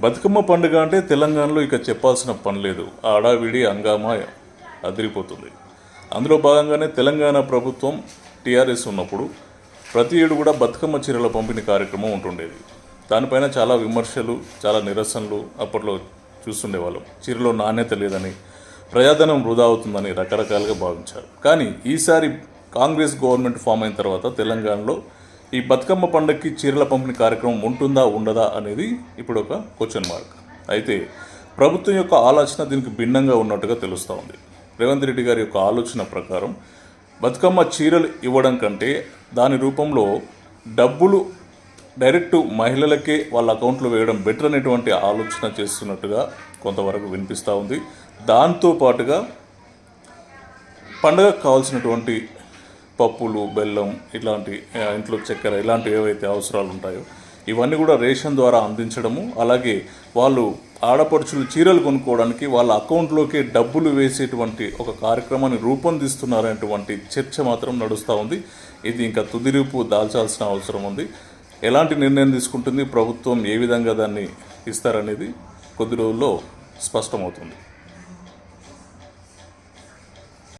బతుకమ్మ పండుగ అంటే తెలంగాణలో ఇక చెప్పాల్సిన పని లేదు. ఆడావిడి హంగామా అదిరిపోతుంది. అందులో భాగంగానే తెలంగాణ ప్రభుత్వం టీఆర్ఎస్ ఉన్నప్పుడు ప్రతి ఏడు కూడా బతుకమ్మ చీరల పంపిణీ కార్యక్రమం ఉంటుండేది. దానిపైన చాలా విమర్శలు చాలా నిరసనలు అప్పట్లో చూస్తుండేవాళ్ళం. చీరలో నాణ్యత లేదని ప్రజాధనం వృధా అవుతుందని రకరకాలుగా భావించారు. కానీ ఈసారి కాంగ్రెస్ గవర్నమెంట్ ఫామ్ అయిన తర్వాత తెలంగాణలో ఈ బతుకమ్మ పండుగకి చీరల పంపిణీ కార్యక్రమం ఉంటుందా ఉండదా అనేది ఇప్పుడు ఒక క్వశ్చన్ మార్క్ అయితే ప్రభుత్వం యొక్క ఆలోచన దీనికి భిన్నంగా ఉన్నట్టుగా తెలుస్తూ ఉంది. రేవంత్ రెడ్డి గారి యొక్క ఆలోచన ప్రకారం బతుకమ్మ చీరలు ఇవ్వడం కంటే దాని రూపంలో డబ్బులు డైరెక్ట్ మహిళలకే వాళ్ళ అకౌంట్లో వేయడం బెటర్ అనేటువంటి ఆలోచన చేస్తున్నట్టుగా కొంతవరకు వినిపిస్తూ ఉంది. దాంతో పాటుగా పండగకు కావాల్సినటువంటి పప్పులు బెల్లం ఇలాంటి ఇంట్లో చక్కెర ఇలాంటివి ఏవైతే అవసరాలు ఉంటాయో ఇవన్నీ కూడా రేషన్ ద్వారా అందించడము అలాగే వాళ్ళు ఆడపడుచులు చీరలు కొనుక్కోవడానికి వాళ్ళ అకౌంట్లోకి డబ్బులు వేసేటువంటి ఒక కార్యక్రమాన్ని రూపొందిస్తున్నారనేటువంటి చర్చ మాత్రం నడుస్తూ ఉంది. ఇది ఇంకా తుదిరూపు దాల్చాల్సిన అవసరం ఉంది. ఎలాంటి నిర్ణయం తీసుకుంటుంది? ప్రభుత్వం ఏ విధంగా దాన్ని ఇస్తారనేది కొద్ది రోజుల్లో స్పష్టమవుతుంది.